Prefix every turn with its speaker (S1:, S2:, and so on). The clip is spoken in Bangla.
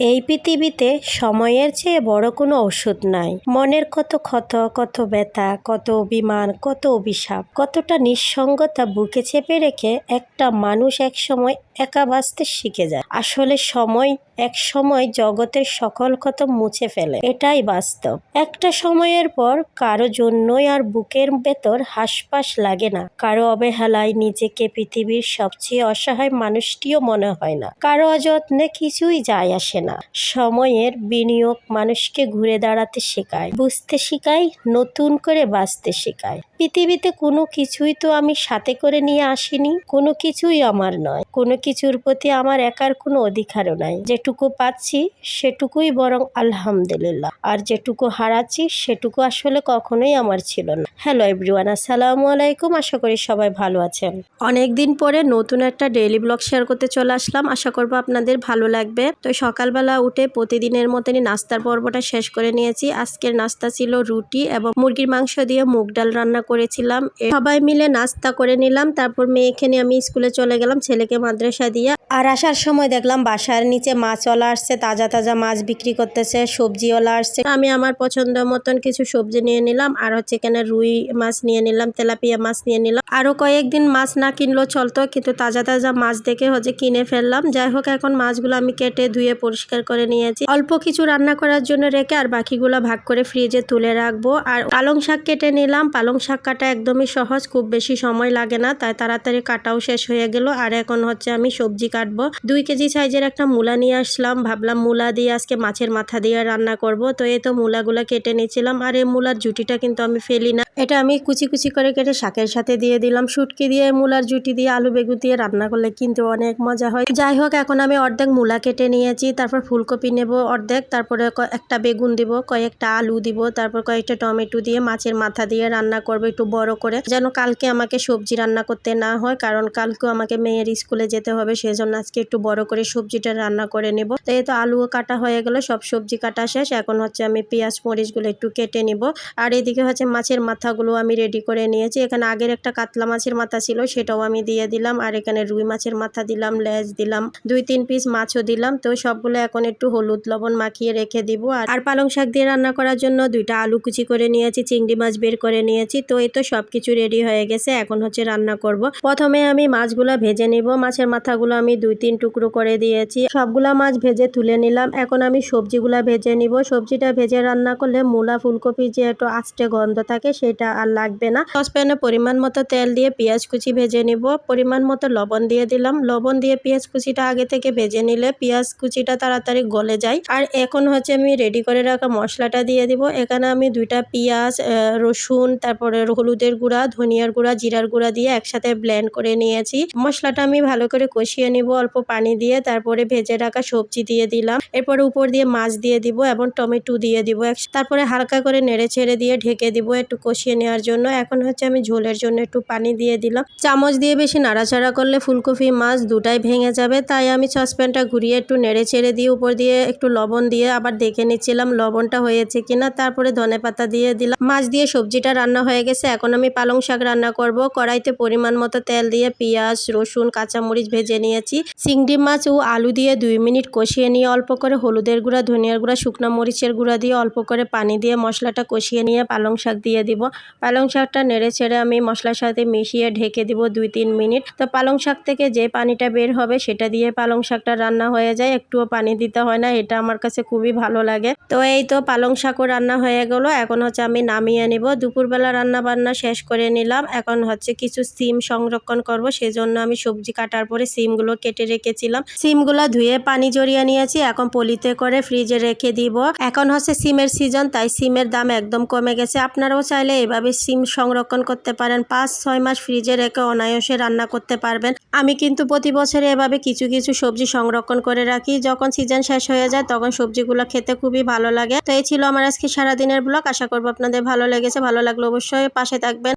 S1: এই পৃথিবীতে সময়ের চেয়ে বড় কোনো ওষুধ নাই। মনের কত ক্ষত, কত ব্যথা, কত অভিমান, কত অভিশাপ, কতটা নিঃসঙ্গতা বুকে চেপে রেখে একটা মানুষ এক সময় একা বাঁচতে শিখে যায়। আসলে সময় এক সময় জগতের সকল ক্ষত মুছে ফেলে। এটাই বাস্তব। একটা সময়ের পর কারও জন্যই আর বুকের ভেতর হাসপাস লাগে না। কারও অবহেলায় নিজেকে পৃথিবীর সবচেয়ে অসহায় মানুষটিও মনে হয় না। কারও অযত্নে কিছুই যায় আসে না। সময়ের বিনিয়োগ মানুষকে ঘুরে দাঁড়াতে শেখায়, বুঝতে শেখায়, নতুন করে বাঁচতে শেখায়। পৃথিবীতে কোনো কিছুই তো আমি সাথে করে নিয়ে আসিনি, কোনো কিছুই আমার নয়। কোনো কিছুর প্রতি আমার একার কোনো অধিকারও নাই। যেটুকু পাচ্ছি সেটুকুই বরং আলহামদুলিল্লাহ। আর যেটুকু হারাচ্ছি সেটুকু আসলে কখনোই আমার ছিল না। হ্যালো এভরিওয়ান, আসসালামু আলাইকুম। আশা করি সবাই ভালো আছেন। অনেকদিন পরে নতুন একটা ডেইলি ব্লগ শেয়ার করতে চলে আসলাম। আশা করব আপনাদের ভালো লাগবে। তো সকালবেলা উঠে প্রতিদিনের মতনই নাস্তার পর্বটা শেষ করে নিয়েছি। আজকের নাস্তা ছিল রুটি এবং মুরগির মাংস দিয়ে মুগ ডাল রান্না করেছিলাম। সবাই মিলে নাস্তা করে নিলাম। তারপর মেয়েকে নিয়ে আমি স্কুলে চলে গেলাম ছেলেকে মাদ্রাসা দিয়ে। আর আসার সময় দেখলাম বাসার নিচে মাছওয়ালা আসছে, তাজা তাজা মাছ বিক্রি করতেছে, সবজিওয়ালা আসছে। আমি আমার পছন্দ মতন কিছু সবজি নিয়ে নিলাম আর হচ্ছে এখানে রুই মাছ নিয়ে নিলাম, তেলাপিয়া মাছ নিয়ে নিলাম। আরও কয়েকদিন মাছ না কিনলেও চলতো, কিন্তু তাজা তাজা মাছ দেখে হচ্ছে কিনে ফেললাম। যাই হোক, এখন মাছগুলো আমি কেটে ধুয়ে পরিষ্কার করে নিয়েছি। অল্প কিছু রান্না করার জন্য রেখে আর বাকিগুলো ভাগ করে ফ্রিজে তুলে রাখব। আর পালং শাক কেটে নিলাম। পালং শাক কাটা একদমই সহজ, খুব বেশি সময় লাগে না, তাই তাড়াতাড়ি কাটাও শেষ হয়ে গেল। আর এখন হচ্ছে আমি সবজি কাটবো। দুই কেজি সাইজের একটা মূলা নিয়ে আসলাম। ভাবলাম মূলা দিয়ে আজকে মাছের মাথা দিয়ে রান্না করব। তো এই তো মূলাগুলো কেটে নিয়েছিলাম। আর এই মূলার জুটিটা কিন্তু আমি ফেলি না। এটা আমি কুচি কুচি করে কেটে শাকের সাথে দিয়ে দিলাম। শুটকি দিয়ে, মূলার জুটি দিয়ে, আলু বেগুন দিয়ে রান্না করলে কিন্তু অনেক মজা হয়। যাই হোক, এখন আমি অর্ধেক মূলা কেটে নিয়েছি, তারপর ফুলকপি নেব অর্ধেক, তারপরে একটা বেগুন দিব, কয়েকটা আলু দিব, তারপর কয়েকটা টমেটো দিয়ে মাছের মাথা দিয়ে রান্না করব একটু বড় করে, যেন কালকে আমাকে সবজি রান্না করতে না হয়, কারণ কালকেও আমাকে মেয়ের স্কুলে যেতে হবে, সেজন্য আজকে একটু বড় করে সবজিটা রান্না করে নেব। তো এই তো আলুও কাটা হয়ে গেল, সব সবজি কাটা শেষ, এখন হচ্ছে আমি পেঁয়াজ, মরিচগুলো একটু কেটে নিব। আর এদিকে হচ্ছে মাছের মাথাগুলো আমি রেডি করে নিয়েছি। এখানে আগের একটা কাতলা মাছের মাথা ছিল, সেটাও আমি দিয়ে দিলাম। আর এখানে রুই মাছের মাথা দিলাম, লেজ দিলাম, দুই তিন পিস মাছও দিলাম। তো সবগুলো এখন একটু হলুদ লবণ মাখিয়ে রেখে দিব। আর পালং শাক দিয়ে রান্না করার জন্য দুইটা আলু কুচি করে নিয়েছি, চিংড়ি মাছ বের করে নিয়েছি। তো এই তো সবকিছু রেডি হয়ে গেছে, এখন হচ্ছে রান্না করব। প্রথমে আমি মাছগুলো ভেজে নিব। মাছের মাথাগুলো আমি দুই তিন টুকরো করে দিয়েছি। সবগুলা মাছ ভেজে তুলে নিলাম। এখন আমি সবজিগুলা ভেজে নিব। সবজিটা ভেজে রান্না করলে মূলা, ফুলকপি যে একটু আস্তে গন্ধ থাকে সেটা আর লাগবে না। সসপ্যানে পরিমাণ মতো তেল দিয়ে পেঁয়াজ কুচি ভেজে নিব। পরিমাণ মতো লবণ দিয়ে দিলাম। লবণ দিয়ে পেঁয়াজ কুচিটা আগে থেকে ভেজে নিলে পেঁয়াজ কুচিটা তাড়াতাড়ি গলে যায়। আর এখন হচ্ছে আমি রেডি করে রাখা মশলাটা দিয়ে দিব। এখানে আমি দুইটা পেঁয়াজ রসুন, তারপরে হলুদের গুঁড়া, ধনিয়ার গুঁড়া, জিরার গুঁড়া দিয়ে একসাথে ব্লেন্ড করে নিয়েছি। মশলাটা আমি ভালো করে কষিয়ে নিব অল্প পানি দিয়ে। তারপরে ভেজে রাখা সবজি দিয়ে দিলাম। এরপরে উপর দিয়ে মাছ দিয়ে দিব এবং টমেটো দিয়ে দিব। তারপরে হালকা করে নেড়ে ছেড়ে দিয়ে ঢেকে দিব। একটু কষিয়ে নেওয়ার জন্য। এখন হচ্ছে আমি ঝোলের জন্য একটু পানি দিয়ে দিলাম। চামচ দিয়ে বেশি নাড়াচাড়া করলে ফুলকপি মাছ দুটাই ভেঙে যাবে। তাই আমি সসপ্যানটা ঘুরিয়ে একটু নেড়ে ছেড়ে দিয়ে উপর দিয়ে একটু লবণ দিয়ে আবার দেখে নিচ্ছিলাম। লবণটা হয়েছে কিনা তারপরে ধনে পাতা দিয়ে দিলাম। মাছ দিয়ে সবজিটা রান্না হয়ে গেছে। এখন আমি পালং শাক রান্না করব। কড়াইতে পরিমাণ মতো তেল দিয়ে পেঁয়াজ, রসুন, কাঁচামরিচ ভেজে নিয়েছি। চিংড়ি মাছ ও আলু দিয়ে দুই মিনিট কষিয়ে নিয়ে অল্প করে হলুদের গুঁড়া, ধনিয়ার গুঁড়া, শুকনো মরিচের গুঁড়া দিয়ে অল্প করে পানি দিয়ে মশলাটা কষিয়ে নিয়ে পালং শাক দিয়ে দিব। পালং শাকটা নেড়ে ছেড়ে আমি মশলার সাথে মিশিয়ে ঢেকে দিব দুই তিন মিনিট। তো পালং শাক থেকে যে পানিটা বের হবে সেটা দিয়ে পালং শাকটা রান্না হয়ে যায়। একটুও পানি দিতে হয় না, এটা আমার কাছে খুবই ভালো লাগে। তো এই তো পালং শাকও রান্না হয়ে গেল। এখন হচ্ছে আমি নামিয়ে নিব। দুপুরবেলা রান্না বান্না শেষ করে নিলাম। এখন হচ্ছে কিছু সিম সংরক্ষণ করব। সেজন্য আমি সবজি কাটার পরে সিমগুলো কেটে রেখেছিলাম। সিমগুলো ধুয়ে পানি জড়িয়ে নিয়েছি। এখন পলিতে করে ফ্রিজে রেখে দিব। এখন হচ্ছে সিমের সিজন, তাই সিমের দাম একদম কমে গেছে। আপনারাও চাইলে এভাবে সিম সংরক্ষণ করতে পারেন, পাঁচ, ছয় মাস ফ্রিজে রেখে অনায়াসে রান্না করতে পারবেন। আমি কিন্তু প্রতি বছরে এভাবে কিছু কিছু সবজি সংরক্ষণ করে রাখি। যখন সিজন শেষ হয়ে যায়, তখন সবজিগুলো খেতে খুবই ভালো লাগে। তো এই ছিল আমার আজকে সারাদিনের ব্লগ। আশা করব আপনাদের ভালো লেগেছে। ভালো লাগল অবশ্যই পাশে থাকবেন।